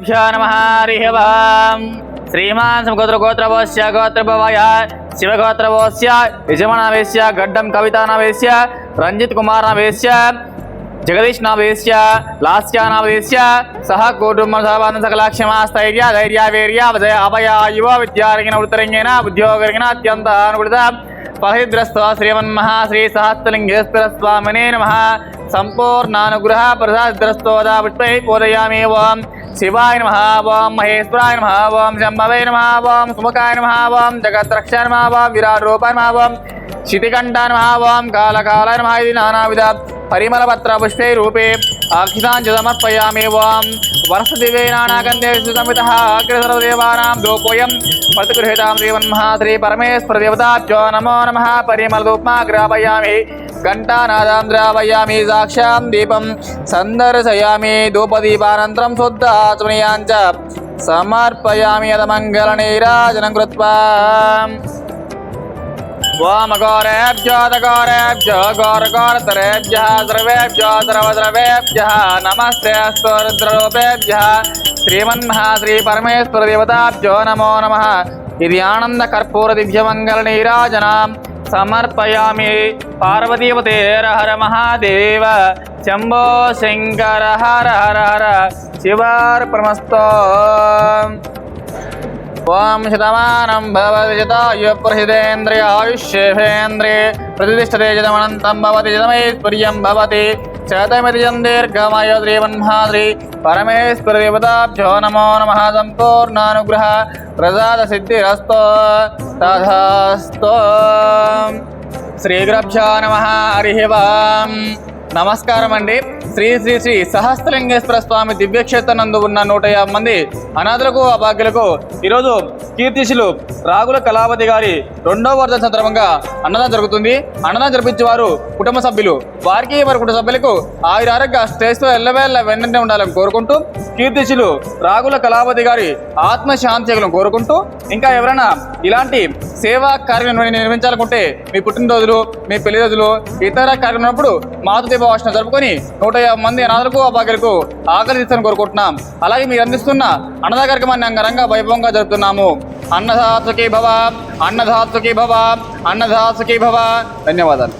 गुरुभ्यो नमः हरिः वाम् श्रीमान् समगोत्रगोत्रभोस्य गोत्रभवाय शिवगोत्रभोस्य यजमानवेश्य गड्डं कवितानवेश्य రంజిత్ కుమారనవేశ్య జగదీష్ నావేశ్య లాస్యానావేశ్య సహ కుటుంబ సహబాధ సకల క్షమాస్థైర్య ధైర్య వీర్య అభయ యువ విద్యారంగిన ఉత్తరంగిన ఉద్యోగరంగిన అత్యంత అనుకూలిత ఫలహిద్రస్వ శ్రీమన్మహా శ్రీ సహస్రలింగేశ్వర స్వామినే నమ. సంపూర్ణానుగ్రహ ప్రసాద్రస్తోదా పుష్పై పూజయామి ఓం శివాయ నమ ఓం మహేశ్వరాయ నమ ఓం శంభవై నమ ఓం సుముఖాయ నమ ఓం జగత్రక్ష నమ ఓం విరాట్ రూపాయ నమ ఓం क्षितिकण्ठान् महावां इति नानाविध परिमलपत्रपुष्पे रूपे आखितान् च समर्पयामि वां वर्षदिवे नमो नमः परिमलधूप्मा ग्रापयामि घण्टानादां द्रापयामि साक्षां दीपं सन्दर्शयामि धूपदीपानन्तरं शुद्धाचमनीयान् समर्पयामि कृत्वा ओमघोरेभ्योदघोरेभ्यो घोरघोरतरेभ्यः सर्वेभ्यो द्रवद्रवेभ्यः नमस्ते स्तोरुद्ररूपेभ्यः श्रीमन्महा श्रीपरमेश्वरदेवताभ्यो नमो नमः इति आनन्दकर्पूरदिभ्यमङ्गलनीराजनां समर्पयामि पार्वतीपतेर हर महादेव शम्भो शङ्कर हर हर हर शिवार्पणमस्तु ఓం శతమానం భవతి శతాయు ప్రసిదేంద్రియ ఆయుష్యేంద్రియే ప్రతిష్టతే శతమనంతం భవతి శతమైశ్వర్యం భవతి శతమితిజం దీర్ఘమయ శ్రీమన్మాద్రి పరమేశ్వర దేవతాభ్యో నమో నమ సంపూర్ణానుగ్రహ ప్రసాద సిద్ధిరస్తో తథాస్తో శ్రీగురభ్యో నమ హరి ఓం నమస్కారం అండి శ్రీ శ్రీ శ్రీ సహస్రలింగేశ్వర స్వామి దివ్యక్షేత్రనందు ఉన్న నూట యాభై మంది అనాథులకు అభాగ్యులకు ఈరోజు కీర్తిశులు రాగుల కళావతి గారి రెండవ వర్ధన సందర్భంగా అన్నదానం జరుగుతుంది. అన్నదానం జరిపించే వారు కుటుంబ సభ్యులు. వారికి వారి కుటుంబ సభ్యులకు ఆయుర ఆరోగ్య స్టేజ్తో ఎల్లవేళ్ళ వెన్నంటే ఉండాలని కోరుకుంటూ కీర్తిశులు రాగుల కళావతి గారి ఆత్మశాంతిలను కోరుకుంటూ ఇంకా ఎవరైనా ఇలాంటి సేవా కార్యక్రమం నిర్వహించాలనుకుంటే మీ పుట్టినరోజులు మీ పెళ్ళి రోజులు ఇతర కార్యక్రమం మాతో మాతృదీప జరుపుకొని నూట యాభై మంది అనాథలకు అభాగ్యులకు ఆకలి తీర్చని కోరుకుంటున్నాం. అలాగే మీరు అందిస్తున్న అన్నదా కార్యక్రమాన్ని అంగరంగ వైభవంగా జరుపుతున్నాము. అన్నధాతుకి భవ అన్నధాతుకి భవ అన్నదాతకి భవ. ధన్యవాదాలు.